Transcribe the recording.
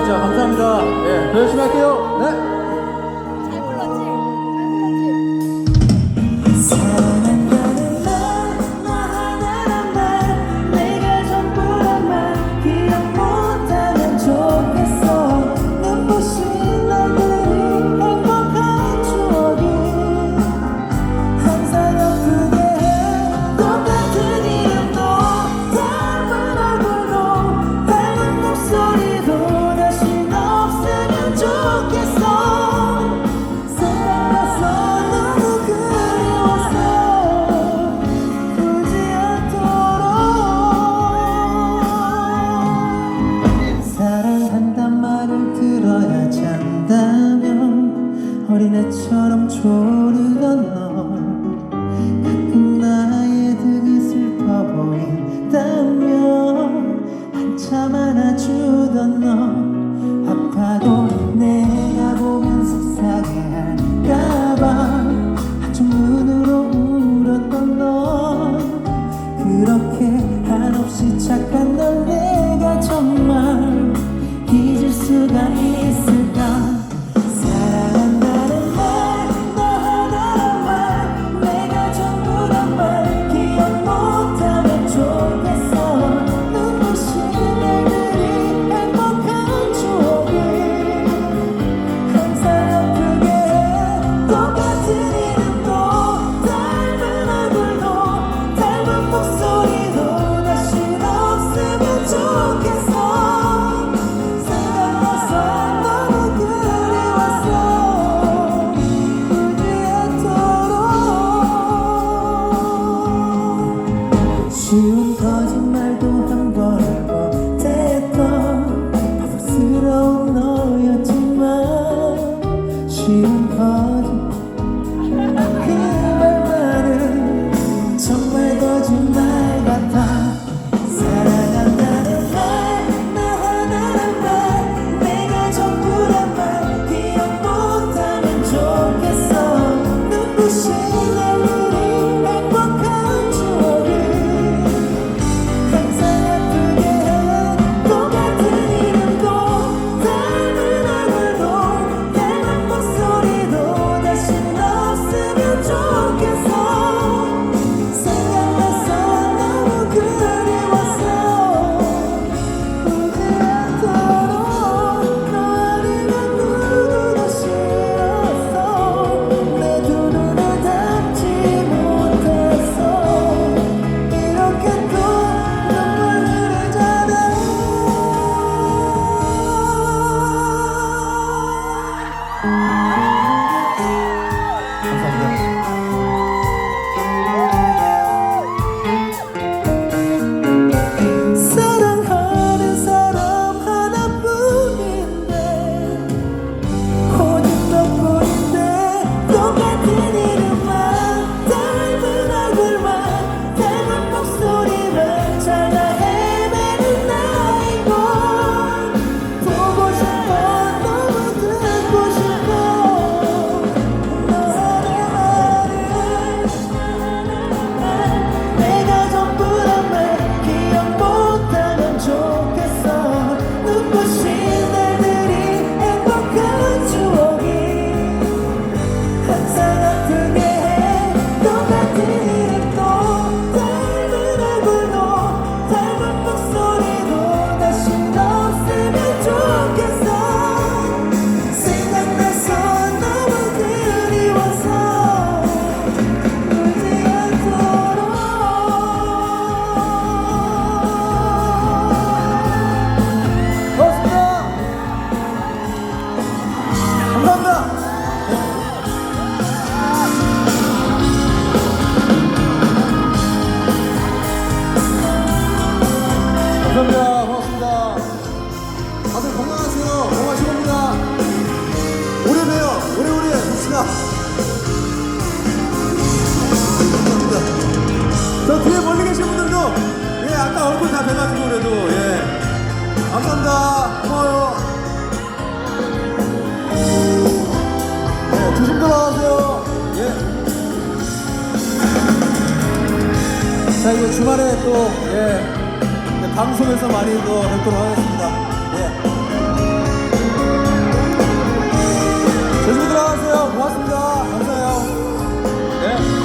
진짜 감사합니다. 네. 열심히 할게요. 네. 바람처럼 조르던 you hard 감사합니다. 고마워요. 네, 조심 돌아가세요. 예. 자, 이제 주말에 또, 예, 네, 방송에서 많이 또 뵙도록 하겠습니다. 예. 조심히 들어가세요. 고맙습니다. 감사해요. 예.